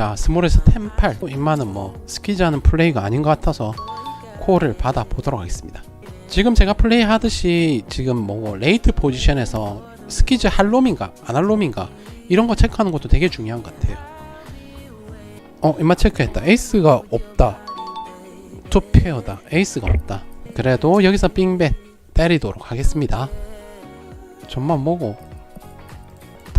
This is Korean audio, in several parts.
자 스몰에서 템팔. 임마는 뭐 스키즈하는 플레이가 아닌 것 같아서 콜을 받아 보도록 하겠습니다. 지금 제가 플레이 하듯이 지금 뭐 레이트 포지션에서 스키즈 할롬인가 안 할롬인가 이런 거 체크하는 것도 되게 중요한 것 같아요. 어 임마 체크했다. 에이스가 없다. 투페어다. 에이스가 없다. 그래도 여기서 빙벳 때리도록 하겠습니다. 전만 보고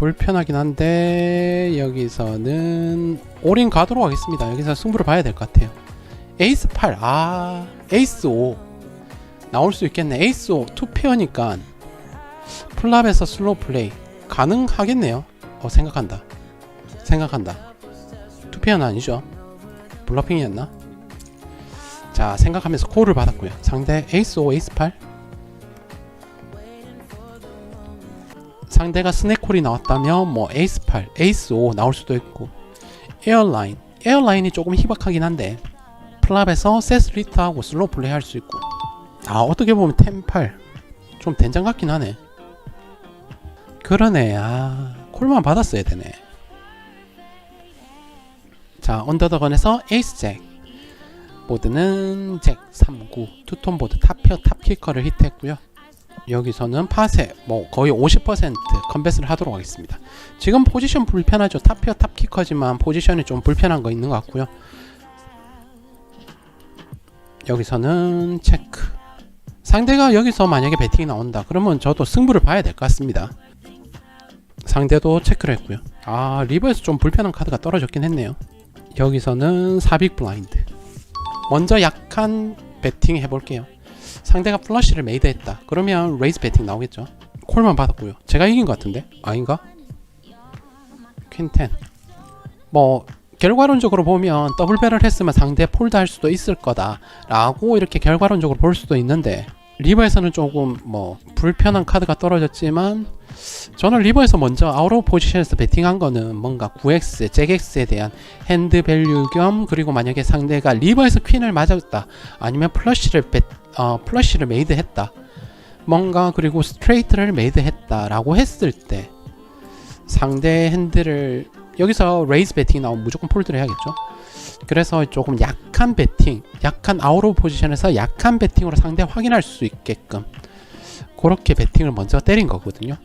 불편하긴 한데 여기서는 올인 가도록 하겠습니다. 여기서 승부를 봐야 될 것 같아요. 에이스 8 아 에이스 5 나올 수 있겠네. 에이스 5 투페어니까 플랍에서 슬로우 플레이 가능하겠네요. 어 생각한다. 생각한다. 투페어는 아니죠. 블러핑이었나? 자 생각하면서 콜을 받았고요. 상대 에이스 5 에이스 8 상대가 스네콜이 나왔다면 뭐 에이스 8 에이스 5 나올 수도 있고. 에어라인. 에어라인이 조금 희박하긴 한데 플랍에서 세스리트하고 슬로우 플레이 할 수 있고. 아 어떻게 보면 템8 좀 된장 같긴 하네. 그러네. 아 콜만 받았어야 되네. 자 언더더건에서 에이스 잭. 보드는 잭 39 투톤 보드 탑페어 탑키커를 히트했고요 여기서는 파세 뭐 거의 50% 컨베스를 하도록 하겠습니다. 지금 포지션 불편하죠. 탑페어 탑키커지만 포지션이 좀 불편한 거 있는 것 같고요. 여기서는 체크. 상대가 여기서 만약에 배팅이 나온다. 그러면 저도 승부를 봐야 될 것 같습니다. 상대도 체크를 했고요. 아 리버에서 좀 불편한 카드가 떨어졌긴 했네요. 여기서는 사빅 블라인드. 먼저 약한 배팅 해볼게요 상대가 플러시를 메이드 했다. 그러면 레이스 배팅 나오겠죠? 콜만 받았고요. 제가 이긴 것 같은데? 아닌가? 퀸텐. 뭐 결과론적으로 보면 더블벨을 했으면 상대 폴드 할 수도 있을 거다. 라고 이렇게 결과론적으로 볼 수도 있는데 리버에서는 조금 뭐 불편한 카드가 떨어졌지만 저는 리버에서 먼저 아웃 오브 포지션에서 배팅한 거는 뭔가 9X, 잭X에 대한 핸드 밸류 겸 그리고 만약에 상대가 리버에서 퀸을 맞았다. 아니면 플러시를 배, 어, 플러시를 메이드 했다. 뭔가 그리고 스트레이트를 메이드 했다라고 했을 때 상대 핸드를 여기서 레이즈 배팅이 나오면 무조건 폴드를 해야겠죠? 그래서 조금 약한 배팅 약한 오브 포지션에서 약한 배팅으로 상대 확인할 수 있게끔 그렇게 배팅을 먼저 때린 거거든요